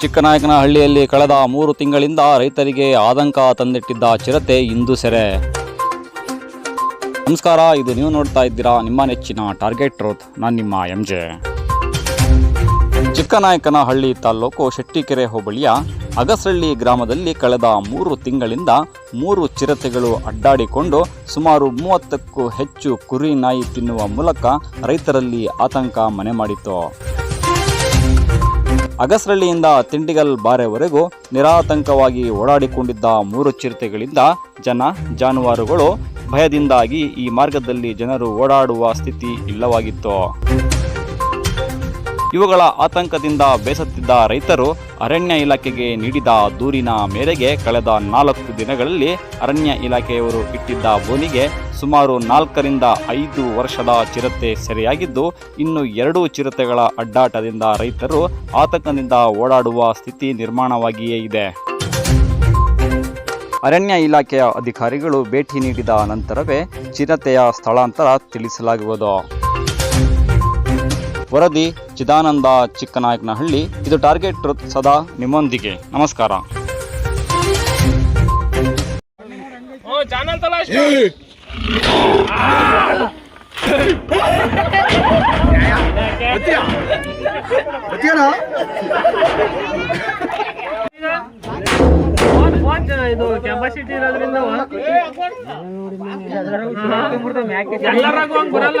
ಚಿಕ್ಕನಾಯಕನಹಳ್ಳಿಯಲ್ಲಿ ಕಳೆದ ಮೂರು ತಿಂಗಳಿಂದ ರೈತರಿಗೆ ಆತಂಕ ತಂದಿಟ್ಟಿದ್ದ ಚಿರತೆ ಇಂದು ಸೆರೆ. ನಮಸ್ಕಾರ ಇದು ನೀವು ನೋಡ್ತಾ ಇದ್ದೀರಾ ನಿಮ್ಮ ನೆಚ್ಚಿನ ಟಾರ್ಗೆಟ್ ರೋತ್ ನಾನು ನಿಮ್ಮ ಎಂ ಜೆ. ಚಿಕ್ಕನಾಯಕನಹಳ್ಳಿ ತಾಲ್ಲೂಕು ಶೆಟ್ಟಿಕೆರೆ ಹೋಬಳಿಯ ಅಗಸಳ್ಳಿ ಗ್ರಾಮದಲ್ಲಿ ಕಳೆದ ಮೂರು ತಿಂಗಳಿಂದ ಮೂರು ಚಿರತೆಗಳು ಅಡ್ಡಾಡಿಕೊಂಡು ಸುಮಾರು ಮೂವತ್ತಕ್ಕೂ ಹೆಚ್ಚು ಕುರಿ ನಾಯಿ ತಿನ್ನುವ ಮೂಲಕ ರೈತರಲ್ಲಿ ಆತಂಕ ಮನೆ ಮಾಡಿತು ಅಗಸರಳ್ಳಿಯಿಂದ ತಿಂಡಿಗಲ್ ಬಾರೆವರೆಗೂ ನಿರಾತಂಕವಾಗಿ ಓಡಾಡಿಕೊಂಡಿದ್ದ ಮೂರು ಚಿರತೆಗಳಿಂದ ಜನ, ಜಾನುವಾರುಗಳು ಭಯದಿಂದಾಗಿ ಈ ಮಾರ್ಗದಲ್ಲಿ ಜನರು ಓಡಾಡುವ ಸ್ಥಿತಿ ಇಲ್ಲವಾಗಿತ್ತು. ಇವುಗಳ ಆತಂಕದಿಂದ ಬೇಸತ್ತಿದ್ದ ರೈತರು ಅರಣ್ಯ ಇಲಾಖೆಗೆ ನೀಡಿದ ದೂರಿನ ಮೇರೆಗೆ ಕಳೆದ ನಾಲ್ಕು ದಿನಗಳಲ್ಲಿ ಅರಣ್ಯ ಇಲಾಖೆಯವರು ಇಟ್ಟಿದ್ದ ಬೋನಿಗೆ ಸುಮಾರು ನಾಲ್ಕರಿಂದ ಐದು ವರ್ಷದ ಚಿರತೆ ಸೆರೆಯಾಗಿದ್ದು, ಇನ್ನು ಎರಡು ಚಿರತೆಗಳ ಅಡ್ಡಾಟದಿಂದ ರೈತರು ಆತಂಕದಿಂದ ಓಡಾಡುವ ಸ್ಥಿತಿ ನಿರ್ಮಾಣವಾಗಿಯೇ ಇದೆ. ಅರಣ್ಯ ಇಲಾಖೆಯ ಅಧಿಕಾರಿಗಳು ಭೇಟಿ ನೀಡಿದ ನಂತರವೇ ಚಿರತೆಯ ಸ್ಥಳಾಂತರ ತಿಳಿಸಲಾಗುವುದು. ವರದಿ ಚಿದಾನಂದ ಚಿಕ್ಕನಾಯಕನಹಳ್ಳಿ. ಇದು ಟಾರ್ಗೆಟ್ ಟ್ರುತ್ ಸದಾ ನಿಮ್ಮೊಂದಿಗೆ. ನಮಸ್ಕಾರ. ಇದು ಕೆಪಾಸಿಟಿ ಇರೋದ್ರಿಂದ ಎಲ್ಲರಾಗೂ ಹಂಗ್ ಬರಲ್ಲ.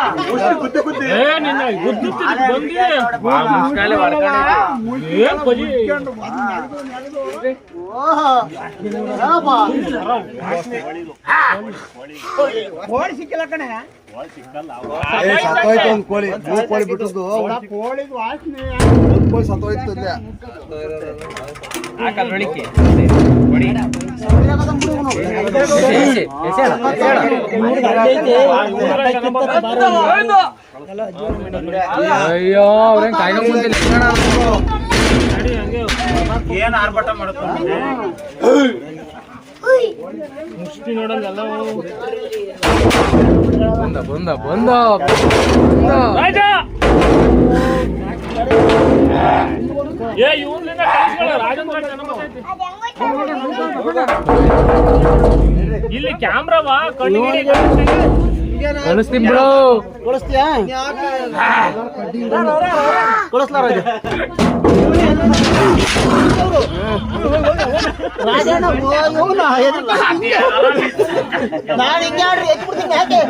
ಹಂಗ್ ಬರಲ್ಲ ಅದು capacity ಏ ನಿನ್ನ ಗುದ್ದುತ್ತಿದ್ದು ಬಂದಿದೆ. ಏನ್ ಬಜಿ? ಸತ್ತೋಯ್ತು ಒಂದು ಕೋಳಿ ಮೂರು ಕೋಳಿ ಬಿಟ್ಟದ್ದು ಕೋಳಿ ಸತ್ತೋಯ್ತು ಇಲ್ಲೇ ಅಯ್ಯೋ ಅವ್ರೇನ್ ಕಾಯ್ಕೊಂಡ್ ಕುಂತಿಲ್ಲ. ನಡಿ ಹಂಗೆ. ಮುಷ್ಟಿ ನೋಡಲ್ಲ ಎಲ್ಲ ಬಂದ ಬಂದ. ಬಂದ. ರಾಜ! ಏ ಕಳಿಸ್ಕೊಳ್ಳ ರಾಜನ್. ಇಲ್ಲಿ ಕ್ಯಾಮ್ರಾವಾ ಕಣ್ಣಿಗೆ ಕಳಿಸ್ತೀನಿ ಬಿಡು. ನಾನು ಹಿಂಗೆ ಆಡ್ರಿ ಎತ್ಬಿಡ್ತೀನಿ ಯಾಕೆ?